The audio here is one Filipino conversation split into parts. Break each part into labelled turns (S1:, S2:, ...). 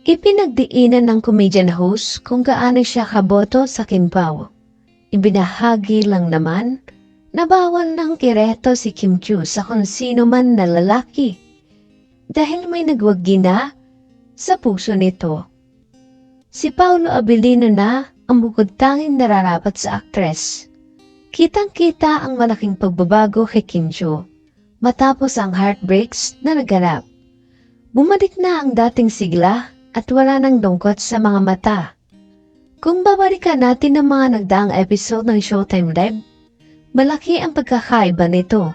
S1: Ipinagdiinan ng comedian host kung gaano siya kaboto sa Kim Pao. Ibinahagi lang naman na bawal ng kireto si Kim Chu sa kung sino man na lalaki dahil may nagwagi na sa puso nito. Si Paolo Abilino na ang bukod tanging nararapat sa aktres. Kitang-kita ang malaking pagbabago kay Kim Chu matapos ang heartbreaks na naganap. Bumalik na ang dating sigla at wala nang lungkot sa mga mata. Kung babalikan natin ang mga nagdaang episode ng Showtime Live, malaki ang pagkakaiba nito.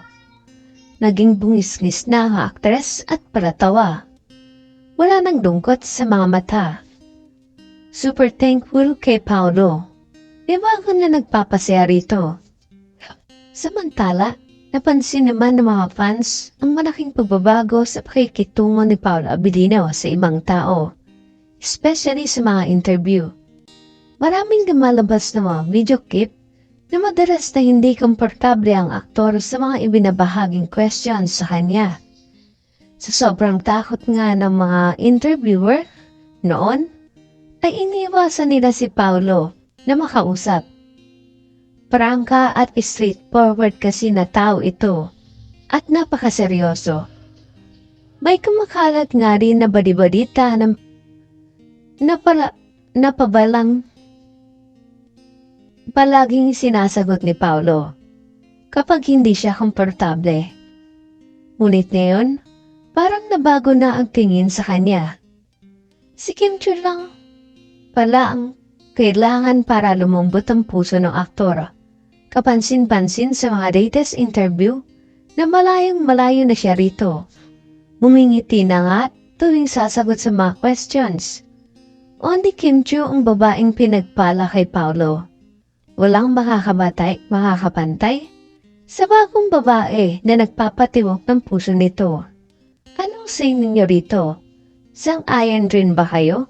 S1: Naging bungis-ngis na ang aktres at palatawa. Wala nang lungkot sa mga mata. Super thankful kay Paolo. Iwagan na nagpapasaya rito. Samantala, napansin naman ng mga fans ang malaking pagbabago sa pakikitungo ni Paolo Abilino sa ibang tao, especially sa mga interview. Maraming lumalabas na mga video clip na madalas na hindi komportable ang aktor sa mga ibinabahaging questions sa kanya. Sa sobrang takot nga ng mga interviewer noon, ay iniwasan nila si Paulo na makausap. Prangka at straightforward kasi na tao ito at napakaseryoso. May kumakalat nga rin na balibalita ng napala, napabalang palaging sinasagot ni Paulo kapag hindi siya komportable. Ngunit ngayon, parang nabago na ang tingin sa kanya. Si Kim Chu lang pala ang kailangan para lumambot ang puso ng aktor. Kapansin-pansin sa mga latest interview na malayong malayo na siya rito. Mumingiti na nga tuwing sasagot sa mga questions. Only Kim Chu ang babaeng pinagpala kay Paulo. Walang makakabatay, makakapantay sa bagong babae na nagpapatiwok ng puso nito. Anong say ninyo rito? Sang ayan rin ba kayo?